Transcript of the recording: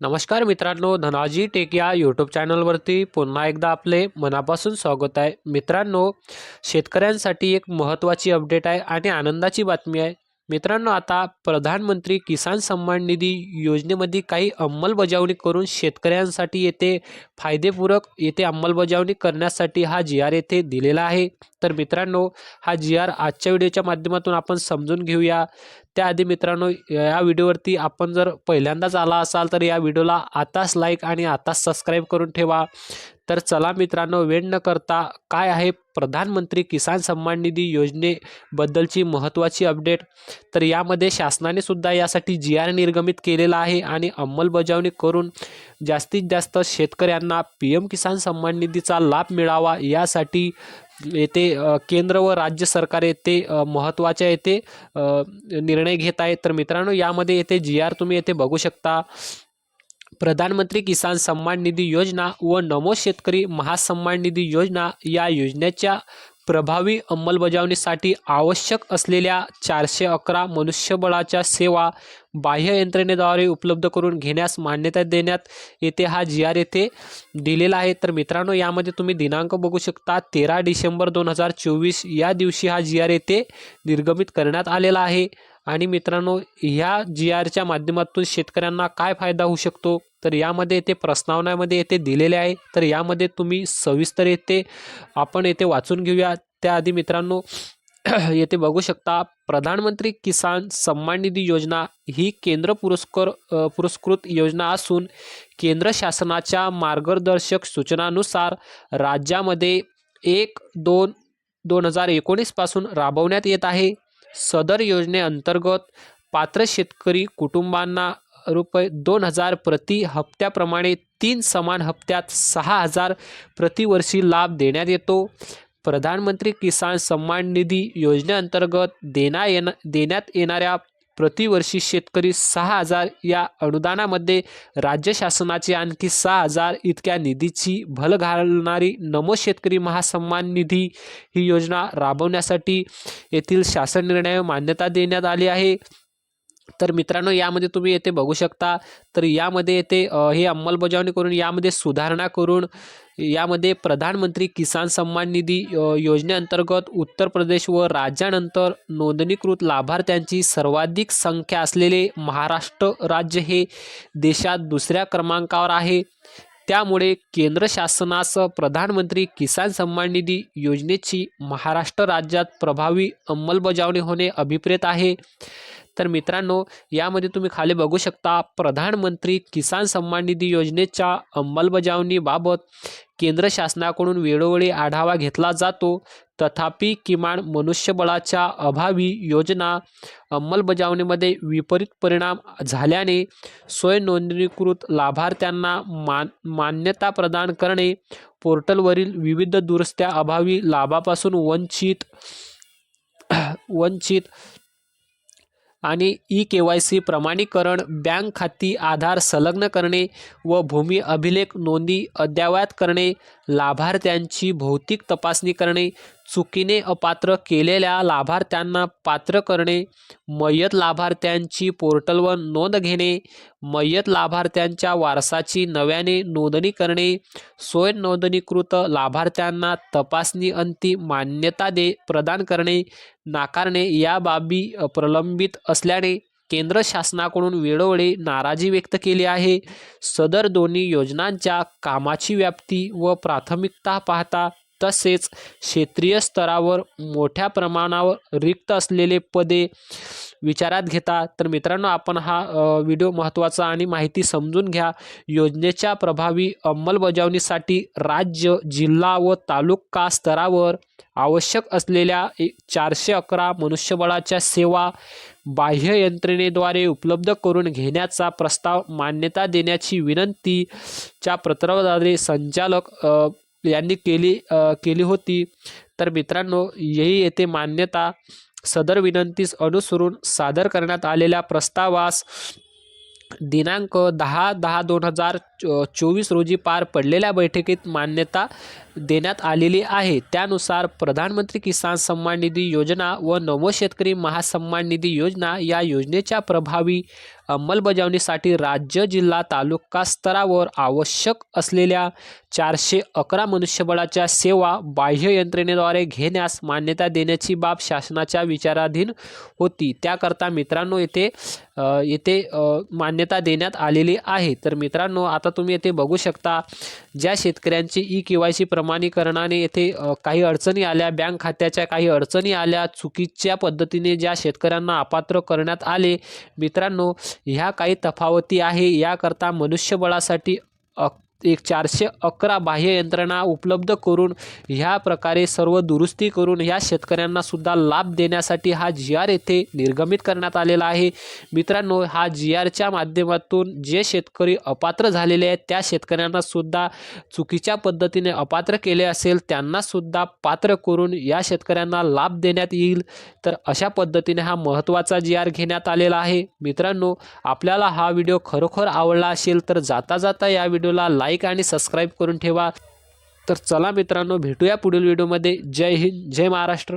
नमस्कार मित्रांनो धनाजी टेक या यूट्यूब चॅनलवरती पुन्हा एकदा आपले मनापासून स्वागत आहे. मित्रांनो शेतकऱ्यांसाठी एक महत्त्वाची अपडेट आहे आणि आनंदाची बातमी आहे. मित्रांनो आता प्रधानमंत्री किसान सन्मान निधी योजनेमध्ये काही अंमलबजावणी करून शेतकऱ्यांसाठी येथे फायदेपूरक येथे अंमलबजावणी करण्यासाठी हा जी आर येथे दिलेला आहे. तर मित्रांनो हा जी आर आजच्या व्हिडिओच्या माध्यमातून आपण समजून घेऊया. त्याआधी मित्रांनो या व्हिडिओवरती आपण जर पहिल्यांदाच आला असाल तर या व्हिडिओला आताच लाईक आणि आताच सबस्क्राईब करून ठेवा. तर चला मित्रांनो वेळ न करता काय आहे प्रधानमंत्री किसान सन्मान निधी योजनेबद्दलची महत्त्वाची अपडेट? तर यामध्ये शासनाने सुद्धा यासाठी जी आर निर्गमित केलेला आहे आणि अंमलबजावणी करून जास्तीत जास्त शेतकऱ्यांना पी एम किसान सन्मान निधीचा लाभ मिळावा यासाठी येथे केंद्र व राज्य सरकार येथे महत्त्वाच्या येथे निर्णय घेत आहेत. तर मित्रांनो यामध्ये येथे जी आर तुम्ही येथे बघू शकता. प्रधानमंत्री किसान सन्मान निधी योजना व नमो शेतकरी महासन्मान निधी योजना या योजनेच्या प्रभावी अंमलबजावणीसाठी आवश्यक असलेल्या चारशे अकरा मनुष्यबळाच्या सेवा बाह्य यंत्रणेद्वारे उपलब्ध करून घेण्यास मान्यता देण्यात येते हा जी आर येथे दिलेला आहे. तर मित्रांनो यामध्ये तुम्ही दिनांक बघू शकता तेरा डिसेंबर दोन हजार चोवीस या दिवशी हा जी आर येथे निर्गमित करण्यात आलेला आहे. आणि मित्रांनो ह्या जी आरच्या माध्यमातून शेतकऱ्यांना काय फायदा होऊ शकतो? तर यामध्ये येथे प्रस्तावनामध्ये येथे दिलेले आहे. तर यामध्ये तुम्ही सविस्तर येथे आपण येथे वाचून घेऊया. त्याआधी मित्रांनो येथे बघू शकता प्रधानमंत्री किसान सन्मान निधी योजना ही केंद्र पुरस्कर पुरस्कृत योजना असून केंद्र शासनाच्या मार्गदर्शक सूचनानुसार राज्यामध्ये एक दोन दोन हजार एकोणीसपासून राबवण्यात येत आहे. सदर योजनेअंतर्गत पात्र शेतकरी कुटुंबांना रुपये दोन हजार प्रति हप्त्याप्रमाणे तीन समान हप्त्यात सहा हजार प्रतिवर्षी लाभ देण्यात येतो. प्रधानमंत्री किसान सन्मान निधी योजनेअंतर्गत देण्या येणा देण्यात येणाऱ्या प्रतिवर्षी शेतकरी सहा हजार या अनुदानामध्ये राज्य शासनाचे आणखी सहा हजार इतक्या निधीची भल घालणारी नमो शेतकरी महासन्मान निधी ही योजना राबवण्यासाठी येथील शासन निर्णय मान्यता देण्यात आली आहे. तर मित्रांनो यामध्ये तुम्ही येथे बघू शकता. तर यामध्ये येथे हे अंमलबजावणी करून यामध्ये सुधारणा करून यामध्ये प्रधानमंत्री किसान सन्मान निधी योजनेअंतर्गत उत्तर प्रदेश व राज्यानंतर नोंदणीकृत लाभार्थ्यांची सर्वाधिक संख्या असलेले महाराष्ट्र राज्य हे देशात दुसऱ्या क्रमांकावर आहे. त्यामुळे केंद्र शासनास प्रधानमंत्री किसान सन्मान निधी योजनेची महाराष्ट्र राज्यात प्रभावी अंमलबजावणी होणे अभिप्रेत आहे. तर मित्रांनो यामध्ये तुम्ही खाली बघू शकता प्रधानमंत्री किसान सन्मान निधी योजनेच्या अंमलबजावणीबाबत केंद्र शासनाकडून वेळोवेळी आढावा घेतला जातो. तथापि किमान मनुष्यबळाच्या अभावी योजना अंमलबजावणीमध्ये विपरीत परिणाम झाल्याने स्वयंनोंदणीकृत लाभार्थ्यांना मान मान्यता प्रदान करणे पोर्टलवरील विविध दुरुस्त्या अभावी लाभापासून वंचित वंचित आणि ई के वाय सी प्रमाणीकरण बँक खाती आधार संलग्न करणे व भूमी अभिलेख नोंदी अद्ययावत करणे लाभार्थ्यांची भौतिक तपासणी करणे चुकीने अपात्र केलेल्या लाभार्थ्यांना पात्र करणे मयत लाभार्थ्यांची पोर्टलवर नोंद घेणे मयत लाभार्थ्यांच्या वारसाची नव्याने नोंदणी करणे स्वयंनोंदणीकृत लाभार्थ्यांना तपासणी अंती मान्यता दे प्रदान करणे नाकारणे या बाबी प्रलंबित असल्याने केंद्र शासनाकडून वेळोवेळी नाराजी व्यक्त केली आहे. सदर दोन्ही योजनांच्या कामाची व्याप्ती व प्राथमिकता पाहता तसेच क्षेत्रीय स्तरावर मोठ्या प्रमाणावर रिक्त असलेले पदे विचारात घेता तर मित्रांनो आपण हा व्हिडिओ महत्त्वाचा आणि माहिती समजून घ्या. योजनेच्या प्रभावी अंमलबजावणीसाठी राज्य जिल्हा व तालुका स्तरावर आवश्यक असलेल्या ए- चारशे अकरा मनुष्यबळाच्या सेवा बाह्य यंत्रणेद्वारे उपलब्ध करून घेण्याचा प्रस्ताव मान्यता देण्याची विनंती च्या पत्राद्वारे संचालक यांनी केली केली होती. तर मित्रांनो यही येथे मान्यता सदर विनंतीस अनुसरून सादर करण्यात आलेल्या प्रस्तावास दिनांक दहा दहा दोन हजार चो चोवीस रोजी पार पडलेल्या बैठकीत मान्यता देण्यात आलेली आहे. त्यानुसार प्रधानमंत्री किसान सन्मान निधी योजना व नवो शेतकरी महासन्मान निधी योजना या योजनेच्या प्रभावी अंमलबजावणीसाठी राज्य जिल्हा तालुका स्तरावर आवश्यक असलेल्या चारशे अकरा मनुष्यबळाच्या सेवा बाह्य यंत्रणेद्वारे घेण्यास मान्यता देण्याची बाब शासनाच्या विचाराधीन होती. त्याकरता मित्रांनो येथे येथे मान्यता देण्यात आलेली आहे. तर मित्रांनो आता तुम्ही येथे बघू शकता ज्या शेतकऱ्यांची ई के वाय सी प्रमाणीकरणाने येथे काही अडचणी आल्या बँक खात्याच्या काही अडचणी आल्या चुकीच्या पद्धतीने ज्या शेतकऱ्यांना अपात्र करण्यात आले मित्रांनो ह्या काही तफावती आहे. याकरता मनुष्यबळासाठी अ एक चारशे अकरा बाह्य यंत्रणा उपलब्ध करून ह्या प्रकारे सर्व दुरुस्ती करून ह्या शेतकऱ्यांना सुद्धा लाभ देण्यासाठी हा जी आर येथे निर्गमित करण्यात आलेला आहे. मित्रांनो हा जी आरच्या माध्यमातून जे शेतकरी अपात्र झालेले आहेत त्या शेतकऱ्यांना सुद्धा चुकीच्या पद्धतीने अपात्र केले असेल त्यांना सुद्धा पात्र करून या शेतकऱ्यांना लाभ देण्यात येईल. तर अशा पद्धतीने हा महत्त्वाचा जी आर घेण्यात आलेला आहे. मित्रांनो आपल्याला हा व्हिडिओ खरोखर आवडला असेल तर जाता जाता या व्हिडिओला लाईक आणि सबस्क्राईब करून ठेवा. तर चला मित्रांनो भेटूया पुढील व्हिडिओमध्ये जय हिंद जय महाराष्ट्र.